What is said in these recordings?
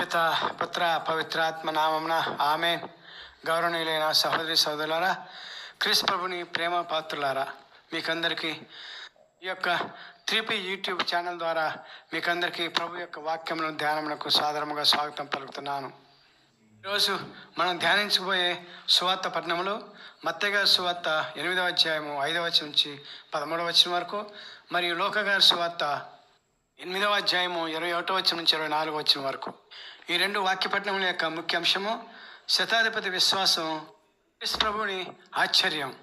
పిత పుత్ర పవిత్రాత్మ నామమున ఆమె గౌరవనీయులైన సహోదరి సహోదరులారా క్రిస్ ప్రభుని ప్రేమ పాత్రులారా మీకందరికీ ఈ యొక్క త్రీపీ యూట్యూబ్ ఛానల్ ద్వారా మీకందరికీ ప్రభు యొక్క వాక్యములను ధ్యానములకు సాధారణంగా స్వాగతం పలుకుతున్నాను. ఈరోజు మనం ధ్యానించబోయే సువార్త పట్టణంలో మత్తగా సువార్త ఎనిమిదవ అధ్యాయము ఐదవ వచ్చి నుంచి పదమూడవ వచ్చిన వరకు మరియు లోకగారి సువార్త ఎనిమిదవ అధ్యాయము ఇరవై ఒకటో వచ్చిన నుంచి ఇరవై నాలుగో వచ్చిన వరకు. ఈ రెండు వాక్యపట్నముల యొక్క ముఖ్య అంశము శతాధిపతి విశ్వాసం ప్రభుని ఆశ్చర్యం.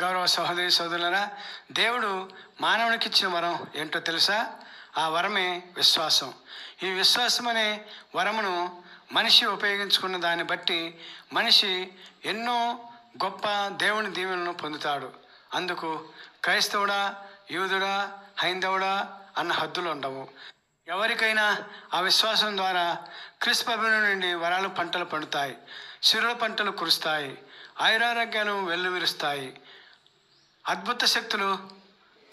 గౌరవ సహోదరి సోదరులరా దేవుడు మానవునికి ఇచ్చిన వరం ఏంటో తెలుసా? ఆ వరమే విశ్వాసం. ఈ విశ్వాసం అనే వరమును మనిషి ఉపయోగించుకున్న దాన్ని బట్టి మనిషి ఎన్నో గొప్ప దేవుని దీవెనలను పొందుతాడు. అందుకు క్రైస్తవుడా యూదుడా హైందవుడా అన్న హద్దులు ఉండవు. ఎవరికైనా ఆ విశ్వాసం ద్వారా క్రిస్పభ నుండి వరాలు పంటలు పండుతాయి. సిరుల పంటలు కురుస్తాయి. ఆయురారోగ్యాలు వెల్లువిరుస్తాయి. అద్భుత శక్తులు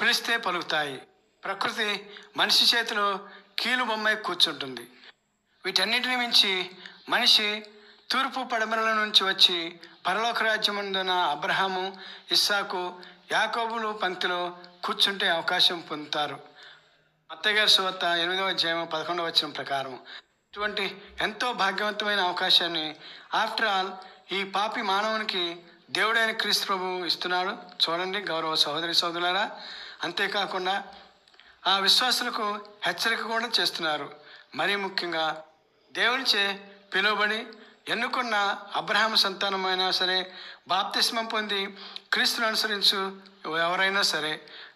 పిలిస్తే పలుకుతాయి. ప్రకృతి మనిషి చేతిలో కీలు బొమ్మై కూర్చుంటుంది. వీటన్నిటిని మించి మనిషి తూర్పు పడమరల నుంచి వచ్చి పరలోక రాజ్యమందున అబ్రహాము ఇస్సాకు యాకోబులు పంక్తిలో కూర్చుంటే అవకాశం పొందుతారు. అత్తగారి సువార్త ఎనిమిదవ అధ్యాయం పదకొండవ వచ్చిన ప్రకారం ఇటువంటి ఎంతో భాగ్యవంతమైన అవకాశాన్ని ఆఫ్టర్ ఆల్ ఈ పాపి మానవునికి దేవుడైన క్రీస్తు ప్రభు ఇస్తున్నాడు. చూడండి గౌరవ సహోదరి సోదరులారా అంతేకాకుండా ఆ విశ్వాసులకు హెచ్చరిక కూడా చేస్తున్నారు. మరీ ముఖ్యంగా దేవునిచే పిలువబడి ఎన్నుకున్న అబ్రహాం సంతానమైనా సరే బాప్తిస్మం పొంది క్రీస్తును అనుసరించు ఎవరైనా సరే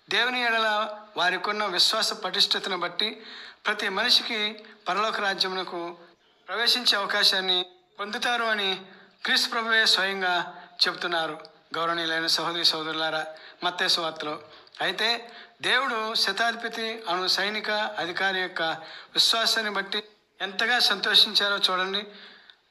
దేవుని ఎడల వారికున్న విశ్వాస పటిష్టతను బట్టి ప్రతి మనిషికి పరలోక రాజ్యమునకు ప్రవేశించే అవకాశాన్ని పొందుతారు అని క్రీస్తు ప్రభువే స్వయంగా చెబుతున్నారు. గౌరవనీయులైన సహోదరి సహోదరులారా మత్తే వార్తలో. అయితే దేవుడు శతాధిపతి అను సైనిక అధికారి యొక్క విశ్వాసాన్ని బట్టి ఎంతగా సంతోషించారో చూడండి.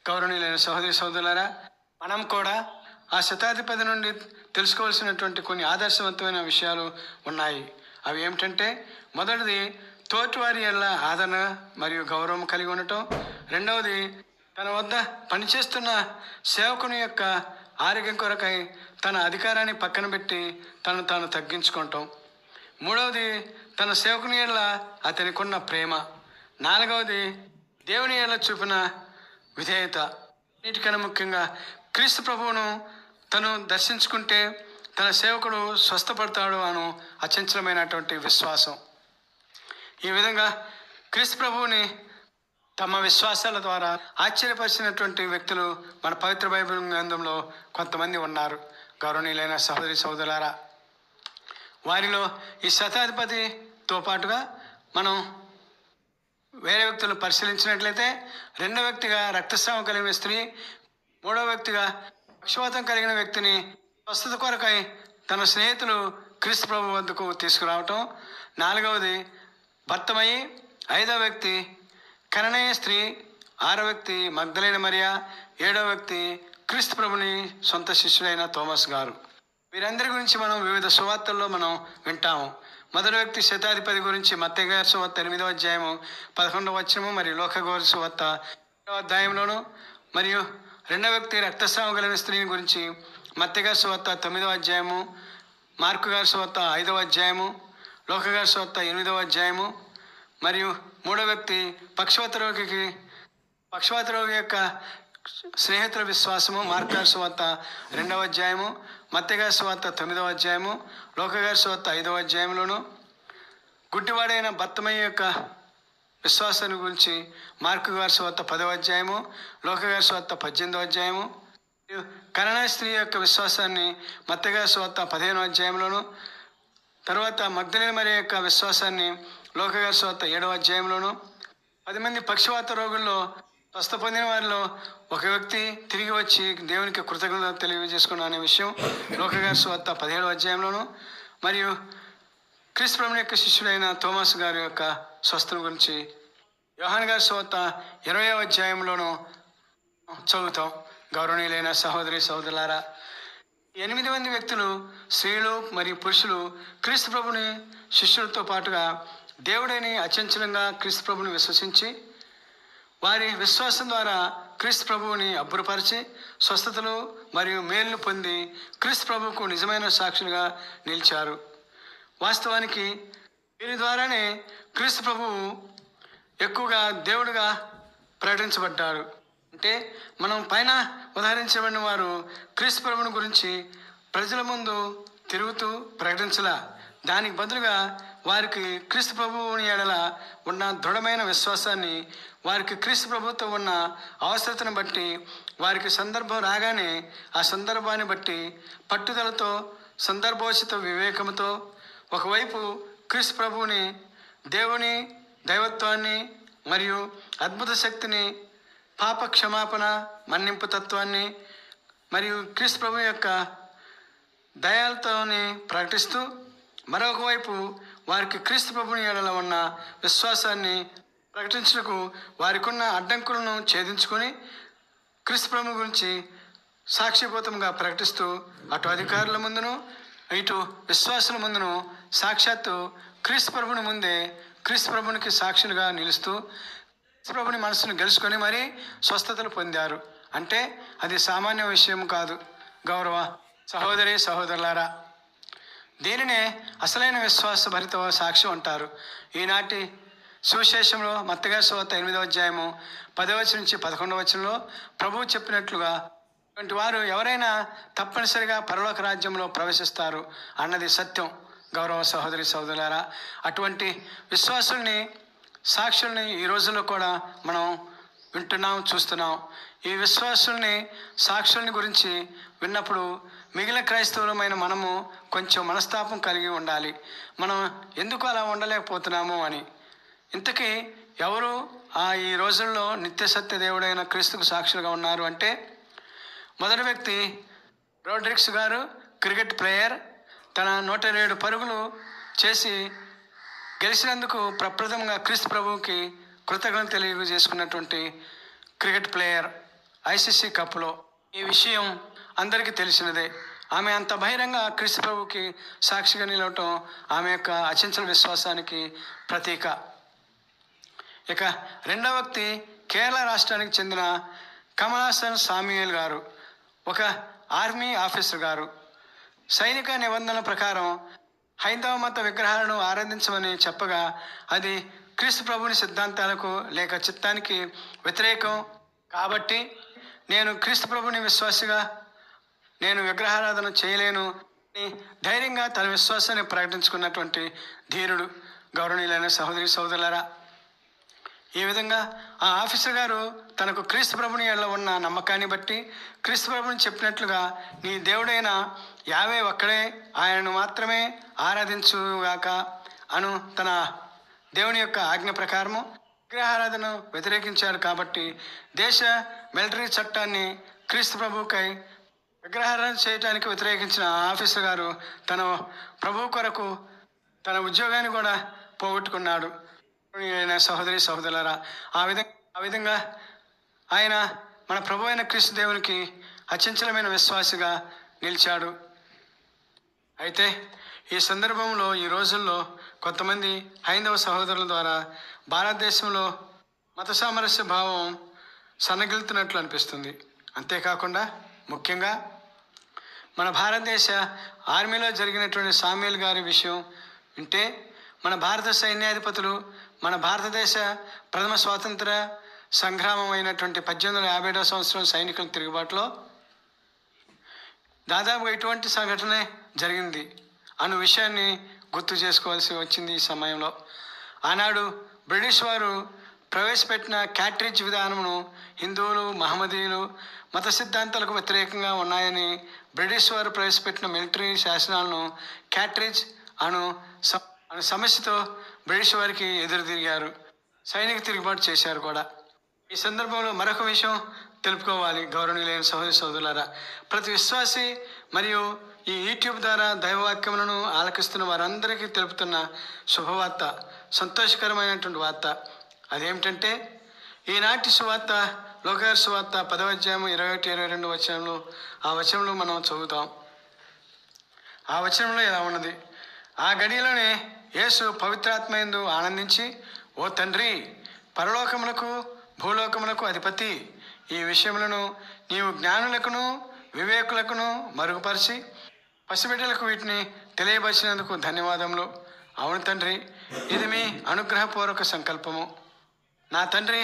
గౌరవనీయులైన సహోదరి సహోదరులారా మనం కూడా ఆ శతాధిపతి నుండి తెలుసుకోవాల్సినటువంటి కొన్ని ఆదర్శవంతమైన విషయాలు ఉన్నాయి. అవి ఏమిటంటే మొదటిది తోటివారి ఎల్ల ఆదరణ మరియు గౌరవం కలిగి ఉండటం. రెండవది తన వద్ద పనిచేస్తున్న సేవకుని యొక్క ఆరోగ్యం కొరకై తన అధికారాన్ని పక్కన పెట్టి తను తాను తగ్గించుకోవటం మూడవది తన సేవకుని ఎల్ల అతనికున్న ప్రేమ. నాలుగవది దేవుని ఎల్ల చూపిన విధేయత. అన్నిటికన్నా ముఖ్యంగా క్రీస్తు ప్రభువును తను దర్శించుకుంటే తన సేవకుడు స్వస్థపడతాడు అను అచంచలమైనటువంటి విశ్వాసం. ఈ విధంగా క్రీస్తు ప్రభువుని తమ విశ్వాసాల ద్వారా ఆశ్చర్యపరిచినటువంటి వ్యక్తులు మన పవిత్ర బైబిల్ గ్రంథంలో కొంతమంది ఉన్నారు. గౌరవనీయులైన సహోదరి సహోదరులారా వారిలో ఈ శతాధిపతితో పాటుగా మనం వేరే వ్యక్తులను పరిశీలించినట్లయితే రెండో వ్యక్తిగా రక్తస్రావం కలిగిన స్త్రీ మూడో వ్యక్తిగా పక్షవాతం కలిగిన వ్యక్తిని స్వస్థత కొరకై తన స్నేహితులు క్రీస్తు ప్రభు వద్దకు తీసుకురావటం. నాలుగవది భర్తమయ్యి ఐదవ వ్యక్తి కరణీయ స్త్రీ ఆరో వ్యక్తి మగ్ధలైన మరియా ఏడవ వ్యక్తి క్రీస్తు ప్రభుని సొంత శిష్యుడైన థోమస్ గారు. వీరందరి గురించి మనం వివిధ సువార్తల్లో మనం వింటాము. మొదటి వ్యక్తి శతాధిపతి గురించి మత్తగారి గారి సువార్త ఎనిమిదవ అధ్యాయము పదకొండవ వచ్చము మరియు లోకగోరి సువార్త అధ్యాయంలోను మరియు రెండవ వ్యక్తి రక్తస్రావం కలిగిన స్త్రీని గురించి మత్తగారి సువార్త తొమ్మిదవ అధ్యాయము మార్కు గారి సువార్త ఐదవ అధ్యాయము లోకగారి సువార్త ఎనిమిదవ అధ్యాయము మరియు మూడవ వ్యక్తి పక్షవాత రోగికి పక్షవాత రోగి యొక్క స్నేహితుల విశ్వాసము మార్గారి సువార్త రెండవ అధ్యాయము మత్తగారి సువార్త తొమ్మిదవ అధ్యాయము లోకగారి సువార్త ఐదవ అధ్యాయంలోను గుడ్డివాడైన భర్తమయ్య యొక్క విశ్వాసాన్ని గురించి మార్కు గారి సువార్త పదవ అధ్యాయము లోకగారి సువార్త పద్దెనిమిదవ అధ్యాయము. మరియు కరణా స్త్రీ యొక్క విశ్వాసాన్ని మత్తగారి సువార్త పదిహేనవ అధ్యాయంలోను తర్వాత మగ్ధలేని మరి యొక్క విశ్వాసాన్ని లోకగారి సువార్త ఏడవ అధ్యాయంలోను పది మంది పక్షవాత రోగుల్లో స్వస్థ పొందిన వారిలో ఒక వ్యక్తి తిరిగి వచ్చి దేవునికి కృతజ్ఞత తెలియజేసుకున్న అనే విషయం లోకగారి సువార్త పదిహేడవ అధ్యాయంలోను మరియు క్రీస్తు ప్రభుని యొక్క శిష్యుడైన థోమస్ గారి యొక్క స్వస్థత గురించి యోహాన్ గారి సువార్త ఇరవై అధ్యాయంలోనూ చదువుతాం. గౌరవనీయులైన సహోదరి సహోదరులారా ఎనిమిది మంది వ్యక్తులు స్త్రీలు మరియు పురుషులు క్రీస్తు ప్రభుని శిష్యులతో పాటుగా దేవుడని అచంచలంగా క్రీస్తు ప్రభుని విశ్వసించి వారి విశ్వాసం ద్వారా క్రీస్తు ప్రభువుని అబ్బురపరిచి స్వస్థతలు మరియు మేలును పొంది క్రీస్తు ప్రభువుకు నిజమైన సాక్షులుగా నిలిచారు. వాస్తవానికి దీని ద్వారానే క్రీస్తు ప్రభువు ఎక్కువగా దేవుడుగా ప్రకటించబడ్డాడు. అంటే మనం పైన ఉదాహరించబడిన వారు క్రీస్తు ప్రభుని గురించి ప్రజల ముందు తిరుగుతూ ప్రకటించలా. దానికి బదులుగా వారికి క్రీస్తు ప్రభువుని ఎడల ఉన్న దృఢమైన విశ్వాసాన్ని వారికి క్రీస్తు ప్రభుత్వం ఉన్న అవసరతను బట్టి వారికి సందర్భం రాగానే ఆ సందర్భాన్ని బట్టి పట్టుదలతో సందర్భోచిత వివేకంతో ఒకవైపు క్రీస్తు ప్రభువుని దేవుని దైవత్వాన్ని మరియు అద్భుత శక్తిని పాప క్షమాపణ మన్నింపు తత్వాన్ని మరియు క్రీస్తు ప్రభు యొక్క దయాలతోని ప్రకటిస్తూ మరొక వైపు వారికి క్రీస్తు ప్రభుని ఏడల ఉన్న విశ్వాసాన్ని ప్రకటించుటకు వారికి ఉన్న అడ్డంకులను ఛేదించుకొని క్రీస్తు ప్రభు గురించి సాక్షిభూతంగా ప్రకటిస్తూ అటు అధికారుల ముందును ఇటు విశ్వాసుల ముందును సాక్షాత్తు క్రీస్తు ప్రభుని ముందే క్రీస్తు ప్రభునికి సాక్షులుగా నిలుస్తూ క్రీస్తు ప్రభుని మనసును గెలుచుకొని మరీ స్వస్థతలు పొందారు. అంటే అది సామాన్య విషయం కాదు. గౌరవ సహోదరి సహోదరులారా దీనినే అసలైన విశ్వాస భరిత సాక్ష్యం అంటారు ఈనాటి సువిశేషంలో మత్తగా సోత ఎనిమిదవ అధ్యాయము పదవచనం నుంచి పదకొండవ వచనంలో ప్రభువు చెప్పినట్లుగా ఇటువంటి వారు ఎవరైనా తప్పనిసరిగా పరలోక రాజ్యంలో ప్రవేశిస్తారు అన్నది సత్యం. గౌరవ సహోదరి సహోదరులారా అటువంటి విశ్వాసుల్ని సాక్షుల్ని ఈ రోజుల్లో కూడా మనం వింటున్నాం చూస్తున్నాం. ఈ విశ్వాసుల్ని సాక్షుల్ని గురించి విన్నప్పుడు మిగిలిన క్రైస్తవులమైన మనము కొంచెం మనస్తాపం కలిగి ఉండాలి. మనం ఎందుకు అలా ఉండలేకపోతున్నాము అని. ఇంతకీ ఎవరు ఆ ఈ రోజుల్లో నిత్య సత్య దేవుడైన క్రీస్తుకు సాక్షులుగా ఉన్నారు అంటే మొదటి వ్యక్తి రోడ్రిక్స్ గారు క్రికెట్ ప్లేయర్. తన నూట ఇరవై ఏడు పరుగులు చేసి గెలిచినందుకు ప్రప్రథమంగా క్రీస్తు ప్రభువుకి కృతజ్ఞత తెలియజేసుకున్నటువంటి క్రికెట్ ప్లేయర్ ఐసీసీ కప్లో. ఈ విషయం అందరికీ తెలిసినదే. ఆమె అంత బహిరంగ క్రీస్తు ప్రభుకి సాక్షిగా నిలవటం ఆమె యొక్క అచంచల విశ్వాసానికి ప్రతీక. ఇక రెండవ వ్యక్తి కేరళ రాష్ట్రానికి చెందిన కమలాసన్ సామ్యుయల్ గారు. ఒక ఆర్మీ ఆఫీసర్ గారు. సైనిక నిబంధనల ప్రకారం హైందవ మత విగ్రహాలను ఆరాధించమని చెప్పగా అది క్రీస్తు ప్రభుని సిద్ధాంతాలకు లేక చిత్తానికి వ్యతిరేకం కాబట్టి నేను క్రీస్తు ప్రభుని విశ్వాసిగా నేను విగ్రహారాధన చేయలేను అని ధైర్యంగా తన విశ్వాసాన్ని ప్రకటించుకున్నటువంటి ధీరుడు గౌరవనీయులైన సహోదరి సహోదరులరా. ఈ విధంగా ఆ ఆఫీసర్ గారు తనకు క్రీస్తు ప్రభుని ఎడల ఉన్న నమ్మకాన్ని బట్టి క్రీస్తు ప్రభుని చెప్పినట్లుగా నీ దేవుడైన యావే ఒక్కడే ఆయనను మాత్రమే ఆరాధించుగాక అను తన దేవుని యొక్క ఆజ్ఞ ప్రకారము విగ్రహారాధనను వ్యతిరేకించాడు కాబట్టి దేశ మిలిటరీ చట్టాన్ని క్రీస్తు ప్రభుకై విగ్రహారాధన చేయడానికి వ్యతిరేకించిన ఆ ఆఫీసర్ గారు తన ప్రభు కొరకు తన ఉద్యోగాన్ని కూడా పోగొట్టుకున్నాడు. అయిన సహోదరి సహోదరులారా ఆ విధంగా ఆ విధంగా ఆయన మన ప్రభు అయిన క్రీస్తు దేవునికి అచంచలమైన విశ్వాసిగా నిలిచాడు. అయితే ఈ సందర్భంలో ఈ రోజుల్లో కొంతమంది హైందవ సహోదరుల ద్వారా భారతదేశంలో మత సామరస్య భావం సన్నగిలుతున్నట్లు అనిపిస్తుంది. అంతేకాకుండా ముఖ్యంగా మన భారతదేశ ఆర్మీలో జరిగినటువంటి సామ్యుల్ గారి విషయం అంటే మన భారత సైన్యాధిపతులు మన భారతదేశ ప్రథమ స్వాతంత్ర సంగ్రామం అయినటువంటి పద్దెనిమిది వందల యాభై ఏడవ సంవత్సరం సైనికుల తిరుగుబాటులో దాదాపు ఇటువంటి సంఘటనే జరిగింది. అను విషయాన్ని గుర్తు చేసుకోవాల్సి వచ్చింది ఈ సమయంలో. ఆనాడు బ్రిటిష్ వారు ప్రవేశపెట్టిన క్యాట్రిజ్ విధానమును హిందువులు మహమ్మదీయులు మత సిద్ధాంతాలకు వ్యతిరేకంగా ఉన్నాయని బ్రిటిష్ వారు ప్రవేశపెట్టిన మిలిటరీ శాసనాలను క్యాట్రిజ్ అను అను సమస్యతో బ్రిటిష్ వారికి ఎదురు తిరిగారు. సైనిక తిరుగుబాటు చేశారు కూడా. ఈ సందర్భంలో మరొక విషయం తెలుపుకోవాలి గౌరవనీయులైన సహోదరి సోదరులారా. ప్రతి విశ్వాసి మరియు ఈ యూట్యూబ్ ద్వారా దైవవాక్యములను ఆలకిస్తున్న వారందరికీ తెలుపుతున్న శుభవార్త సంతోషకరమైనటువంటి వార్త. అదేమిటంటే ఈనాటి సువార్త లోకార్ సువార్త పదవధ్యాయం ఇరవై ఒకటి ఇరవై రెండు వచనంలో ఆ వచనంలో మనం చదువుతాం. ఆ వచనంలో ఇలా ఉన్నది? ఆ గడియలోనే యేసు పవిత్రాత్మయందు ఆనందించి ఓ తండ్రి పరలోకములకు భూలోకములకు అధిపతి. ఈ విషయములను నీవు జ్ఞానులకును వివేకులకును మరుగుపరిచి పసిబిడ్డలకు వీటిని తెలియపరిచినందుకు ధన్యవాదములు. అవును తండ్రి ఇది మీ అనుగ్రహపూర్వక సంకల్పము. నా తండ్రి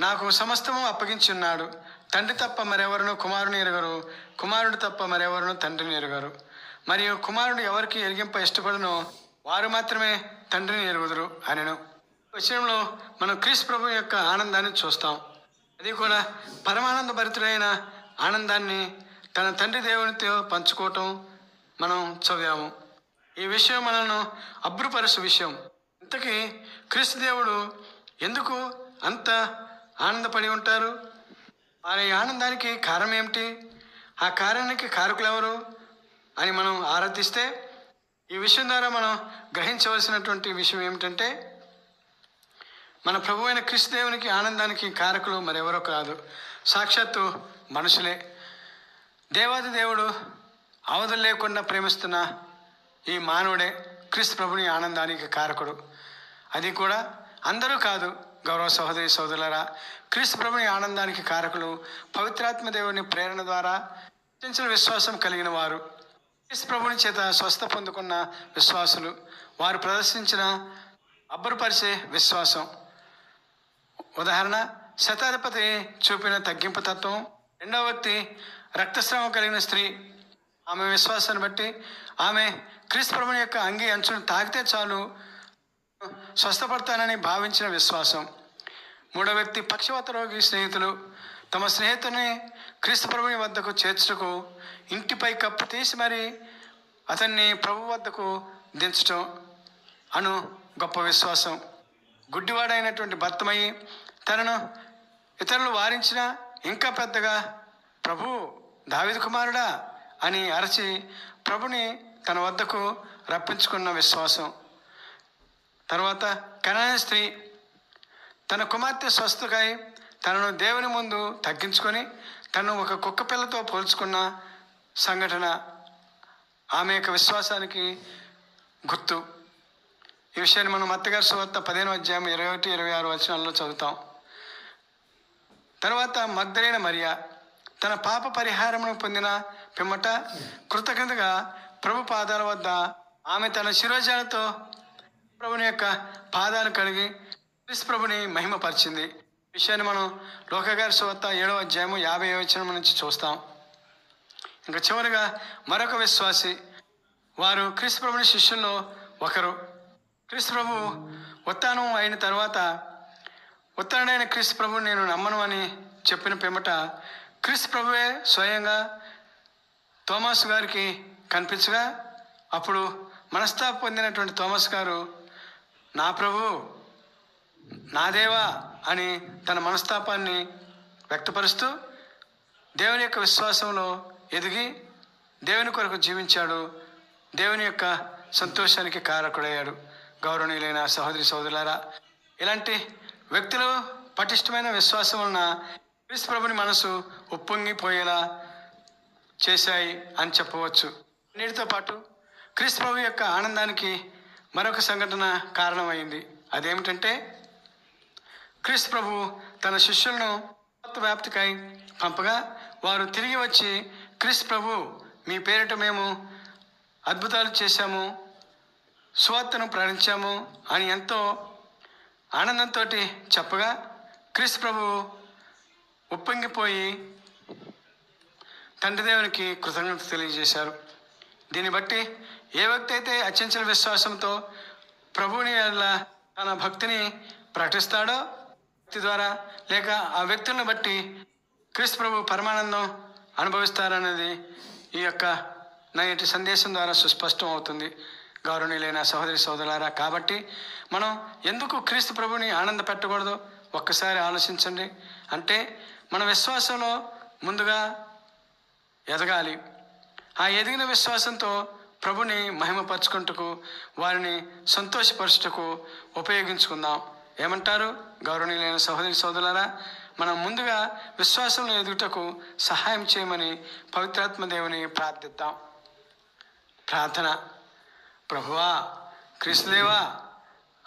నాకు సమస్తము అప్పగించి ఉన్నాడు తండ్రి తప్ప మరెవరును కుమారుని ఎరుగరు. కుమారుడు తప్ప మరెవరును తండ్రిని ఎరుగరు. మరియు కుమారుడు ఎవరికి ఎరిగింప ఇష్టపడనో? వారు మాత్రమే తండ్రిని ఎరుగుదురు అనెను. విషయంలో మనం క్రీస్తు ప్రభు యొక్క ఆనందాన్ని చూస్తాం. అది కూడా పరమానంద భరితుడైన ఆనందాన్ని తన తండ్రి దేవునితో పంచుకోవటం మనం చదివాము. ఈ విషయం మనల్ని అభ్రుపరచు విషయం. ఇంతకీ క్రీస్తు దేవుడు ఎందుకు అంత ఆనందపడి ఉంటారు? వారి ఆనందానికి కారణం ఏమిటి? ఆ కారణానికి కారకులు ఎవరు? అని మనం ఆరాధిస్తే ఈ విషయం ద్వారా మనం గ్రహించవలసినటువంటి విషయం ఏమిటంటే మన ప్రభు అయిన క్రిస్తుదేవునికి ఆనందానికి కారకులు మరెవరో కాదు. సాక్షాత్తు మనుషులే. దేవాది దేవుడు అవధులు లేకుండా ప్రేమిస్తున్న ఈ మానవుడే క్రీస్తు ప్రభుని ఆనందానికి కారకుడు. అది కూడా అందరూ కాదు. గౌరవ సహోదరి సోదరులరా క్రీస్తు ప్రభుని ఆనందానికి కారకులు పవిత్రాత్మ దేవుని ప్రేరణ ద్వారా విశ్వాసం కలిగిన వారు. ప్రభుని చేత స్వస్థ పొందుకున్న విశ్వాసులు వారు ప్రదర్శించిన అబ్బురపరిచే విశ్వాసం. ఉదాహరణ శతాధిపతి చూపిన తగ్గింపు తత్వం. రెండవ వ్యక్తి రక్తస్రావం కలిగిన స్త్రీ. ఆమె విశ్వాసాన్ని బట్టి ఆమె క్రీస్తుప్రభుని యొక్క అంగి అంచును తాకితే చాలు స్వస్థపడతానని భావించిన విశ్వాసం. మూడో వ్యక్తి పక్షవాత రోగి స్నేహితులు. తమ స్నేహితుని క్రీస్తుప్రభుని వద్దకు చేర్చుటకు ఇంటిపై కప్పు తీసి మరి అతన్ని ప్రభు వద్దకు దించటం అను గొప్ప విశ్వాసం. గుడ్డివాడైనటువంటి భర్తమయ్యి తనను ఇతరులు వారించిన ఇంకా పెద్దగా ప్రభు దావిది కుమారుడా అని అరచి ప్రభుని తన వద్దకు రప్పించుకున్న విశ్వాసం. తర్వాత కనాన స్త్రీ తన కుమార్తె స్వస్థకై తనను దేవుని ముందు తగ్గించుకొని తను ఒక కుక్క పిల్లతో పోల్చుకున్న సంఘటన ఆమె యొక్క విశ్వాసానికి గుర్తు. ఈ విషయాన్ని మనం మత్తగారి సువార్త పదిహేను అధ్యాయం ఇరవై ఒకటి ఇరవై ఆరు వచనాల్లో చదువుతాం. తర్వాత మగ్ధరైన మరియా తన పాప పరిహారమును పొందిన పిమ్మట కృతజ్ఞతగా ప్రభు పాదాల వద్ద ఆమె తన శిరోజాలతో ప్రభుని యొక్క పాదాలు కడిగి క్రీస్తు ప్రభుని మహిమపరిచింది. విషయాన్ని మనం లోకగారి సువార్త ఏడవ అధ్యాయము యాభై వచనం నుంచి చూస్తాం. ఇంకా చివరిగా మరొక విశ్వాసి వారు క్రీస్తు ప్రభుని శిష్యుల్లో ఒకరు. క్రీస్తు ప్రభు ఉత్తానం అయిన తర్వాత ఉత్తరుడైన క్రీస్తు ప్రభుని నేను నమ్మను అని చెప్పిన పిమ్మట క్రీస్తు ప్రభువే స్వయంగా తోమాస్ గారికి కనిపించగా అప్పుడు మనస్తాప పొందినటువంటి తోమస్ గారు నా ప్రభు నా దేవా అని తన మనస్తాపాన్ని వ్యక్తపరుస్తూ దేవుని యొక్క విశ్వాసంలో ఎదిగి దేవుని కొరకు జీవించాడు. దేవుని యొక్క సంతోషానికి కారకుడయ్యాడు. గౌరవనీయులైన సహోదరి సహోదరులారా ఇలాంటి వ్యక్తులు పటిష్టమైన విశ్వాసం ఉన్న క్రీస్తు ప్రభుని మనసు ఉప్పొంగిపోయేలా చేశాయి అని చెప్పవచ్చు. నీటితో పాటు క్రీస్తు ప్రభు యొక్క ఆనందానికి మరొక సంఘటన కారణమైంది. అదేమిటంటే క్రీస్తు ప్రభు తన శిష్యులను కొత్త వ్యాప్తికై పంపగా వారు తిరిగి వచ్చి క్రిస్ ప్రభు మీ పేరిట మేము అద్భుతాలు చేశాము సువార్తను ప్రకటించాము అని ఎంతో ఆనందంతో చెప్పగా క్రిస్ ప్రభు ఉప్పొంగిపోయి తండ్రి దేవునికి కృతజ్ఞత తెలియజేశారు. దీన్ని బట్టి ఏ వ్యక్తి అయితే అత్యంచల విశ్వాసంతో ప్రభువుని వల్ల తన భక్తిని ప్రకటిస్తాడో వ్యక్తి ద్వారా లేక ఆ వ్యక్తులను బట్టి క్రీస్తు ప్రభు పరమానందం అనుభవిస్తారన్నది ఈ యొక్క నేటి సందేశం ద్వారా సుస్పష్టం అవుతుంది గౌరవనీయులైన సహోదరి సోదరులారా కాబట్టి మనం ఎందుకు క్రీస్తు ప్రభుని ఆనంద పెట్టకూడదు? ఒక్కసారి ఆలోచించండి. అంటే మన విశ్వాసంలో ముందుగా ఎదగాలి. ఆ ఎదిగిన విశ్వాసంతో ప్రభుని మహిమపరచుకుంటకు వారిని సంతోషపరచుటకు ఉపయోగించుకుందాం. ఏమంటారు? గౌరవనీయులైన సహోదరి సోదరులారా మనం ముందుగా విశ్వాసంలో ఎదుగుటకు సహాయం చేయమని పవిత్రాత్మ దేవుని ప్రార్థిద్దాం. ప్రార్థన. ప్రభువా క్రీస్తుదేవా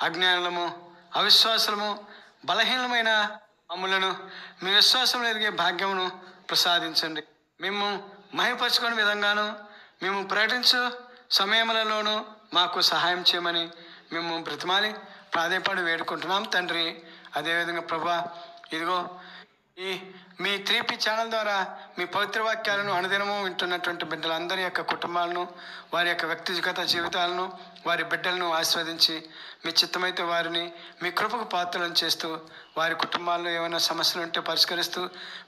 అజ్ఞానులము అవిశ్వాసము బలహీనమైన అమ్ములను మీ విశ్వాసంలో ఎదిగే భాగ్యమును ప్రసాదించండి. మేము మహిపరచుకునే విధంగాను మేము ప్రకటించు సమయములలోనూ మాకు సహాయం చేయమని మేము బ్రతిమాలి ప్రాధేయపడి వేడుకుంటున్నాం. తండ్రి అదేవిధంగా ప్రభా ఇదిగో ఈ మీ త్రీపీ ఛానల్ ద్వారా మీ పవిత్ర వాక్యాలను అనుదినము వింటున్నటువంటి బిడ్డలందరి యొక్క కుటుంబాలను వారి యొక్క వ్యక్తిగత జీవితాలను వారి బిడ్డలను ఆస్వాదించి మీ చిత్తమైతే వారిని మీ కృపకు పాత్రలను చేస్తూ వారి కుటుంబాల్లో ఏమైనా సమస్యలు ఉంటే పరిష్కరిస్తూ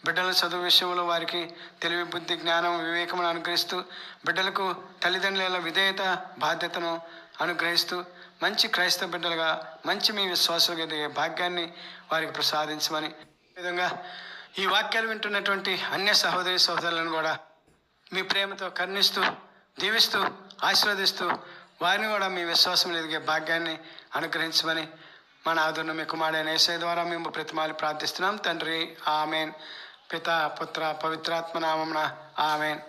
బిడ్డల చదువు విషయంలో వారికి తెలివి బుద్ధి జ్ఞానం వివేకమును అనుగ్రహిస్తూ బిడ్డలకు తల్లిదండ్రుల విధేయత బాధ్యతను అనుగ్రహిస్తూ మంచి క్రైస్తవ బిడ్డలుగా మంచి మీ విశ్వాసులుగా ఎదిగే భాగ్యాన్ని వారికి ప్రసాదించమని విధంగా ఈ వాక్యాలు వింటున్నటువంటి అన్య సహోదరి సహోదరులను కూడా మీ ప్రేమతో కరుణిస్తూ దీవిస్తూ ఆశీర్వదిస్తూ వారిని కూడా మీ విశ్వాసం ఎదిగే భాగ్యాన్ని అనుగ్రహించమని మన ఆదున్న మీ కుమారుడైన ఏసై ద్వారా మేము ప్రతిమాలు ప్రార్థిస్తున్నాం. తండ్రి ఆమెన్. పిత పుత్ర పవిత్రాత్మ నామమున ఆమెన్.